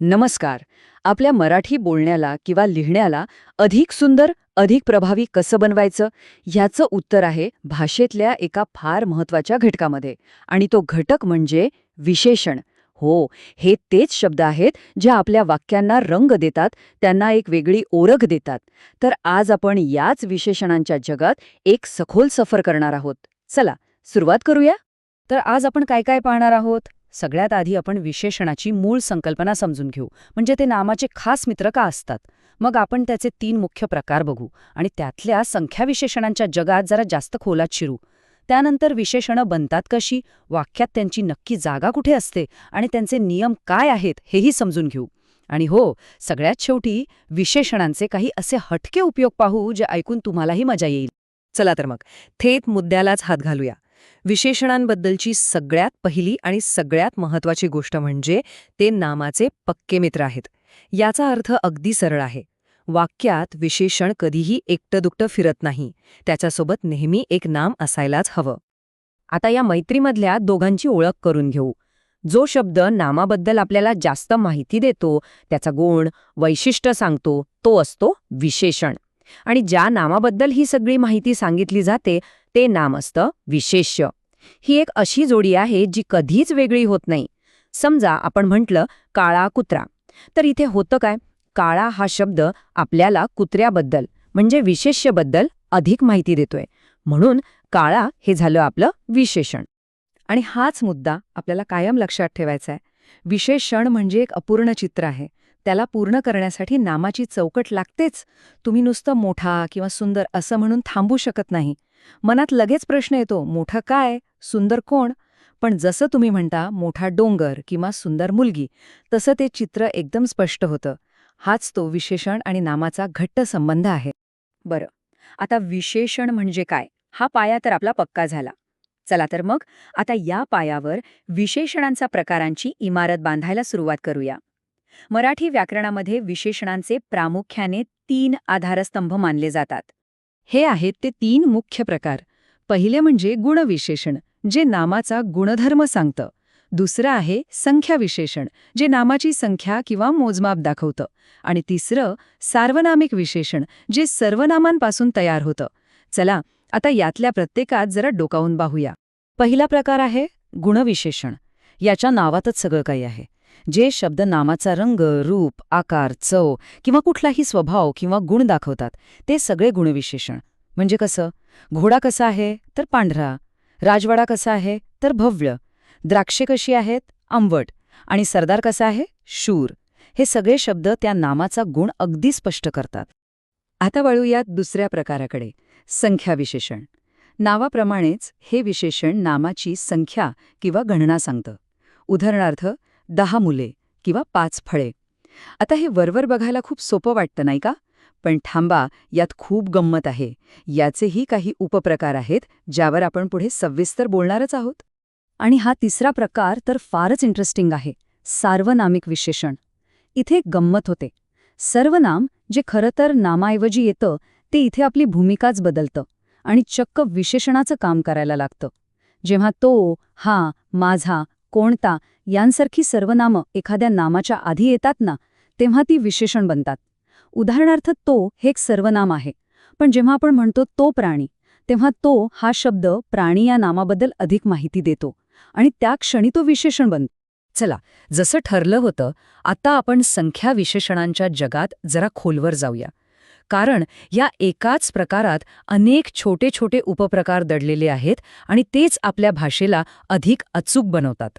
नमस्कार. आपल्या मराठी बोलण्याला किंवा लिहिण्याला अधिक सुंदर अधिक प्रभावी कसं बनवायचं? ह्याचं उत्तर आहे भाषेतल्या एका फार महत्त्वाच्या घटकामध्ये. आणि तो घटक म्हणजे विशेषण. हो हे तेच शब्द आहेत जे आपल्या वाक्यांना रंग देतात त्यांना एक वेगळी ओळख देतात. तर आज आपण याच विशेषणांच्या जगात एक सखोल सफर करणार आहोत. चला सुरुवात करूया? तर आज आपण काय काय पाहणार आहोत? सगळ्यात आधी आपण विशेषणाची मूळ संकल्पना समजून घेऊ. म्हणजे ते नामाचे खास मित्र का असतात? मग आपण त्याचे तीन मुख्य प्रकार बघू आणि त्यातल्या संख्या विशेषणांच्या जगात जरा जास्त खोलात शिरू. त्यानंतर विशेषणं बनतात कशी? वाक्यात त्यांची नक्की जागा कुठे असते? आणि त्यांचे नियम काय आहेत? हेही समजून घेऊ. आणि हो सगळ्यात शेवटी विशेषणांचे काही असे हटके उपयोग पाहू जे ऐकून तुम्हालाही मजा येईल. चला तर मग थेट मुद्द्यालाच हात घालूया. विशेषणांबद्दलची सगळ्यात पहिली आणि सगळ्यात महत्वाची गोष्ट म्हणजे ते नामाचे पक्के मित्र आहेत. याचा अर्थ अगदी सरळ आहे. वाक्यात विशेषण कधीही एकटं-दुकटं फिरत नाही. त्याच्यासोबत नेहमी एक नाम असायलाच हवं. आता या मैत्रीमधल्या दोघांची ओळख करून घेऊ. जो शब्द नामाबद्दल आपल्याला जास्त माहिती देतो त्याचा गुण वैशिष्ट्य सांगतो तो असतो विशेषण. आणि ज्या नामाबद्दल ही सगळी माहिती सांगितली जाते ते नाम असतं विशेष्य. ही एक अशी जोडी आहे जी कधीच वेगळी होत नाही. समजा आपण म्हटलं काळा कुत्रा. तर इथे होतं काय? काळा हा शब्द आपल्याला कुत्र्याबद्दल म्हणजे विशेष्यबद्दल अधिक माहिती देतोय. म्हणून काळा हे झालं आपलं विशेषण. आणि हाच मुद्दा आपल्याला कायम लक्षात ठेवायचा आहे. विशेषण म्हणजे एक अपूर्ण चित्र आहे. त्याला पूर्ण करण्यासाठी नामाची चौकट लागतेच. तुम्ही नुसतं मोठा किंवा सुंदर असं म्हणून थांबू शकत नाही. मनात लगेच प्रश्न येतो मोठं काय? सुंदर कोण? पण जसं तुम्ही म्हणता मोठा डोंगर किंवा सुंदर मुलगी तसं ते चित्र एकदम स्पष्ट होतं. हाच तो विशेषण आणि नामाचा घट्ट संबंध आहे. बरं. आता विशेषण म्हणजे काय? हा पाया तर आपला पक्का झाला. चला तर मग आता या पायावर विशेषणांचा प्रकारांची इमारत बांधायला सुरुवात करूया. मराठी व्याकरणामध्ये विशेषणांचे प्रामुख्याने तीन आधारस्तंभ मानले जातात. हे आहेत ते तीन मुख्य प्रकार. पहिले म्हणजे गुणविशेषण जे नामाचा गुणधर्म सांगतं. दुसरं आहे संख्या विशेषण जे नामाची संख्या किंवा मोजमाप दाखवतं. आणि तिसरं सार्वनामिक विशेषण जे सर्वनामांपासून तयार होतं. चला आता यातल्या प्रत्येकात जरा डोकावून पाहूया. पहिला प्रकार आहे गुणविशेषण. याच्या नावातच सगळं काही आहे. जे शब्द नामाचा रंग रूप आकार चव किंवा कुठलाही स्वभाव किंवा गुण दाखवतात ते सगळे गुणविशेषण. म्हणजे कसं? घोडा कसा आहे तर पांढरा. राजवाडा कसा आहे तर भव्य. द्राक्षे कशी आहेत आंबट. आणि सरदार कसा आहे शूर. हे सगळे शब्द त्या नामाचा गुण अगदी स्पष्ट करतात. आता वळूयात दुसऱ्या प्रकाराकडे. संख्याविशेषण नावाप्रमाणेच हे विशेषण नामाची संख्या किंवा गणना सांगतं. उदाहरणार्थ दहा मुले किंवा पाच फळे. आता हे वरवर बघायला खूप सोपं वाटतं नाही का? पण थांबा यात खूप गंमत आहे. याचेही काही उपप्रकार आहेत ज्यावर आपण पुढे सविस्तर बोलणारच आहोत. आणि हा तिसरा प्रकार तर फारच इंटरेस्टिंग आहे सार्वनामिक विशेषण. इथे गंमत होते. सर्वनाम जे खरं तर नामाऐवजी येतं ते इथे आपली भूमिकाच बदलतं आणि चक्क विशेषणाचं काम करायला लागतं. जेव्हा तो हा माझा कोणता? यांसारखी सर्वनामं एखाद्या नामाच्या आधी येतात ना तेव्हा ती विशेषण बनतात. उदाहरणार्थ तो हे एक सर्वनाम आहे. पण जेव्हा आपण म्हणतो तो प्राणी तेव्हा तो हा शब्द प्राणी या नामाबद्दल अधिक माहिती देतो आणि त्या क्षणी तो विशेषण बनतो चला जसं ठरलं होतं आता आपण संख्या विशेषणांच्या जगात जरा खोलवर जाऊया. कारण या एकाच प्रकारात अनेक छोटे छोटे उपप्रकार दडलेले आहेत आणि तेच आपल्या भाषेला अधिक अचूक बनवतात.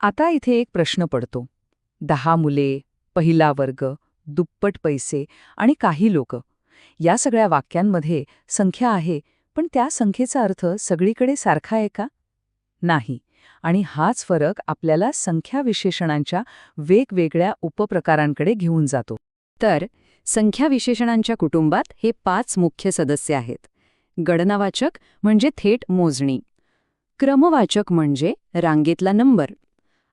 आता इथे एक प्रश्न पडतो. दहा मुले पहिला वर्ग दुप्पट पैसे आणि काही लोक. या सगळ्या वाक्यांमध्ये संख्या आहे पण त्या संख्येचा अर्थ सगळीकडे सारखा आहे का? नाही. आणि हाच फरक आपल्याला संख्या विशेषणांच्या वेगवेगळ्या उपप्रकारांकडे घेऊन जातो. तर संख्या विशेषणांच्या कुटुंबात हे पाच मुख्य सदस्य आहेत. गणनावाचक म्हणजे थेट मोजणी. क्रमवाचक म्हणजे रांगेतला नंबर.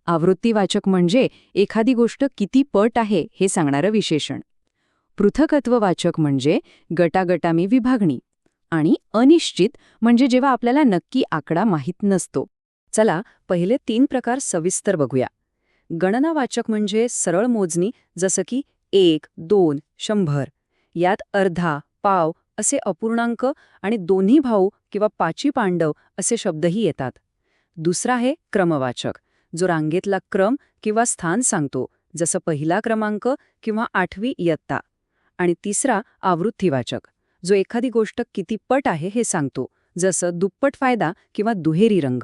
आवृत्तीवाचक म्हणजे एखादी गोष्ट किती पट आहे हे सांगणारं विशेषण. पृथकत्ववाचक म्हणजे गटागटामी विभागणी. आणि अनिश्चित म्हणजे जेव्हा आपल्याला नक्की आकडा माहीत नसतो. चला पहिले तीन प्रकार सविस्तर बघूया. गणनावाचक म्हणजे सरळ मोजणी जसं की एक दोन शंभर. यात अर्धा पाव असे अपूर्णांक आणि दोन्ही भाऊ किंवा पाची पांडव असे शब्दही येतात. दुसरा आहे क्रमवाचक जो रांगेतला क्रम किंवा स्थान सांगतो जसं पहिला क्रमांक किंवा आठवी इयत्ता. आणि तिसरा आवृत्तीवाचक जो एखादी गोष्ट किती पट आहे हे सांगतो जसं दुप्पट फायदा किंवा दुहेरी रंग.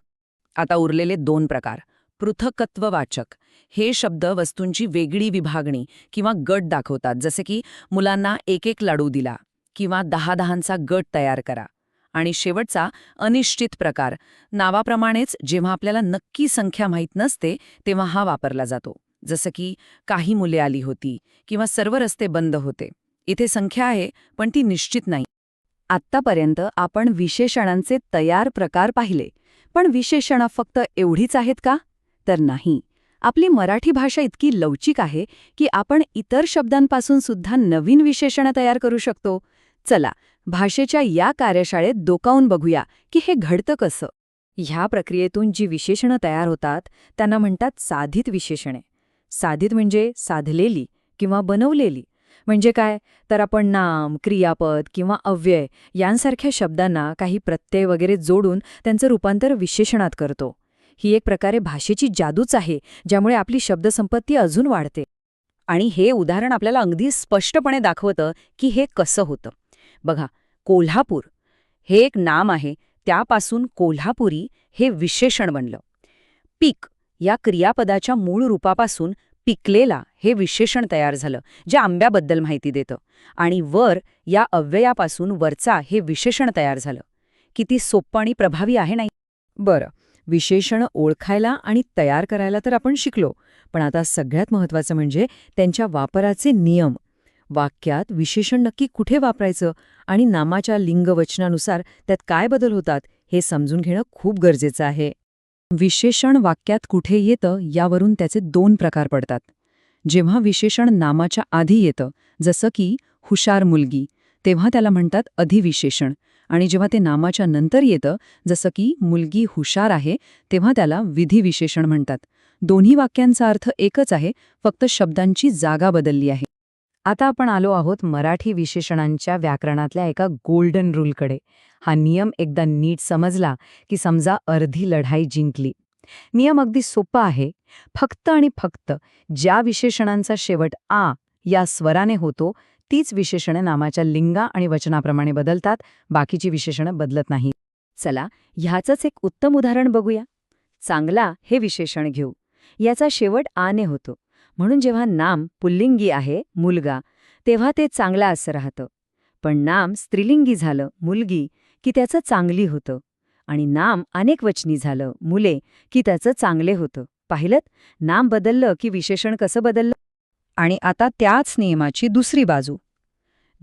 आता उरलेले दोन प्रकार. पृथकत्ववाचक. हे शब्द वस्तूंची वेगळी विभागणी किंवा गट दाखवतात. जसे की मुलांना एक एक लाडू दिला किंवा दहा दहांचा गट तयार करा. आणि शेवटचा अनिश्चित प्रकार. नावाप्रमाणेच जेव्हा आपल्याला नक्की संख्या माहीत नसते तेव्हा हा वापरला जातो. जसं की काही मुले आली होती किंवा सर्व रस्ते बंद होते इथे संख्या आहे पण ती निश्चित नाही. आत्तापर्यंत आपण विशेषणांचे तयार प्रकार पाहिले. पण विशेषणं फक्त एवढीच आहेत का? तर नाही. आपली मराठी भाषा इतकी लवचिक आहे की आपण इतर शब्दांपासून सुद्धा नवीन विशेषणं तयार करू शकतो. चला भाषेच्या या कार्यशाळेत डोकावून बघूया की हे घडतं कसं. ह्या प्रक्रियेतून जी विशेषणं तयार होतात त्यांना म्हणतात साधित विशेषणे. साधित म्हणजे साधलेली किंवा बनवलेली. म्हणजे काय? तर आपण नाम क्रियापद किंवा अव्यय यांसारख्या शब्दांना काही प्रत्यय वगैरे जोडून त्यांचं रूपांतर विशेषणात करतो. ही एक प्रकारे भाषेची जादूच आहे ज्यामुळे आपली शब्दसंपत्ती अजून वाढते. आणि हे उदाहरण आपल्याला अगदी स्पष्टपणे दाखवतं की हे कसं होतं. बघा कोल्हापूर हे एक नाम आहे त्यापासून कोल्हापुरी हे विशेषण बनलं. पीक या क्रियापदाच्या मूळ रूपापासून पिकलेला हे विशेषण तयार झालं जे आंब्याबद्दल माहिती देतं. आणि वर या अव्ययापासून वरचा हे विशेषण तयार झालं. किती सोपं आणि प्रभावी आहे नाही? बरं विशेषण ओळखायला आणि तयार करायला तर आपण शिकलो. पण आता सगळ्यात महत्त्वाचं म्हणजे त्यांच्या वापराचे नियम. वाक्यात विशेषण नक्की कुठे वापरायचं आणि नामाच्या लिंगवचनानुसार त्यात काय बदल होतात हे समजून घेणं खूप गरजेचं आहे. विशेषण वाक्यात कुठे येतं यावरून त्याचे दोन प्रकार पडतात. जेव्हा विशेषण नामाच्या आधी येतं जसं की हुशार मुलगी तेव्हा त्याला म्हणतात अधिविशेषण. आणि जेव्हा ते नामाच्या नंतर येतं जसं की मुलगी हुशार आहे तेव्हा त्याला विधिविशेषण म्हणतात. दोन्ही वाक्यांचा अर्थ एकच आहे फक्त शब्दांची जागा बदलली आहे. आता आपण आलो आहोत मराठी विशेषणांच्या व्याकरणातल्या एका गोल्डन रूलकडे हा नियम एकदा नीट समजला की समजा अर्धी लढाई जिंकली. नियम अगदी सोपा आहे. फक्त आणि फक्त ज्या विशेषणांचा शेवट आ या स्वराने होतो तीच विशेषणे नामाच्या लिंगा आणि वचनाप्रमाणे बदलतात बाकीची विशेषणं बदलत नाही चला ह्याचंच एक उत्तम उदाहरण बघूया. चांगला हे विशेषण घेऊ. याचा शेवट आने होतो. म्हणून जेव्हा नाम पुल्लिंगी आहे मुलगा तेव्हा ते चांगला असं राहतं. पण नाम स्त्रीलिंगी झालं मुलगी की त्याचं चांगली होतं. आणि नाम अनेक वचनी झालं मुले की त्याचं चांगले होतं. पाहिलं नाम बदललं की विशेषण कसं बदललं? आणि आता त्याच नियमाची दुसरी बाजू.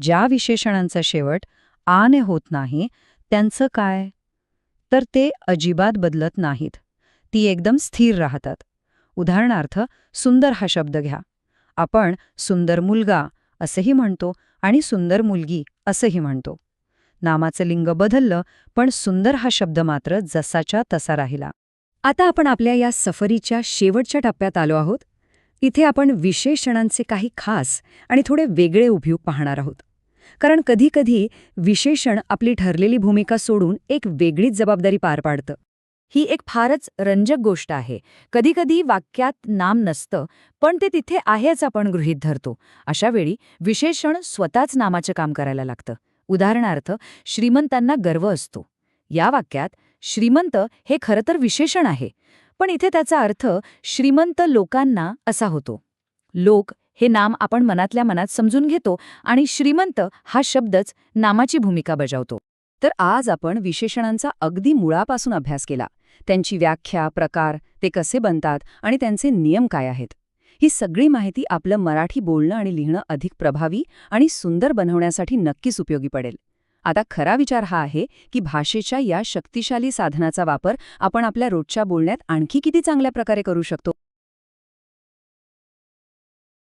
ज्या विशेषणांचा शेवट आने होत नाही त्यांचं काय? तर ते अजिबात बदलत नाहीत. ती एकदम स्थिर राहतात. उदाहरणार्थ सुंदर हा शब्द घ्या. आपण सुंदर मुलगा असंही म्हणतो आणि सुंदर मुलगी असंही म्हणतो. नामाचं लिंग बदललं पण सुंदर हा शब्द मात्र जसाच्या तसा राहिला. आता आपण आपल्या या सफरीच्या शेवटच्या टप्प्यात आलो आहोत. इथे आपण विशेषणांचे काही खास आणि थोडे वेगळे उपयोग पाहणार आहोत. कारण कधीकधी विशेषण आपली ठरलेली भूमिका सोडून एक वेगळीच जबाबदारी पार पाडतं. ही एक फारच रंजक गोष्ट आहे. कधीकधी वाक्यात नाम नसतं पण ते तिथे आहेच आपण गृहीत धरतो. अशा वेळी विशेषण स्वतःच नामाचं काम करायला लागतं. उदाहरणार्थ श्रीमंतांना गर्व असतो. या वाक्यात श्रीमंत हे खरं तर विशेषण आहे. पण इथे त्याचा अर्थ श्रीमंत लोकांना असा होतो. लोक हे नाम आपण मनातल्या मनात समजून घेतो आणि श्रीमंत हा शब्दच नामाची भूमिका बजावतो. तर आज आपण विशेषणांचा अगदी मुळापासून अभ्यास केला. त्यांची व्याख्या प्रकार ते कसे बनतात आणि त्यांचे नियम काय आहेत? ही सगळी माहिती आपलं मराठी बोलणं आणि लिहिणं अधिक प्रभावी आणि सुंदर बनवण्यासाठी नक्कीच उपयोगी पडेल. आता खरा विचार हा आहे की भाषेच्या या शक्तिशाली साधनाचा वापर आपण आपल्या रोजच्या बोलण्यात आणखी किती चांगल्या प्रकारे करू शकतो?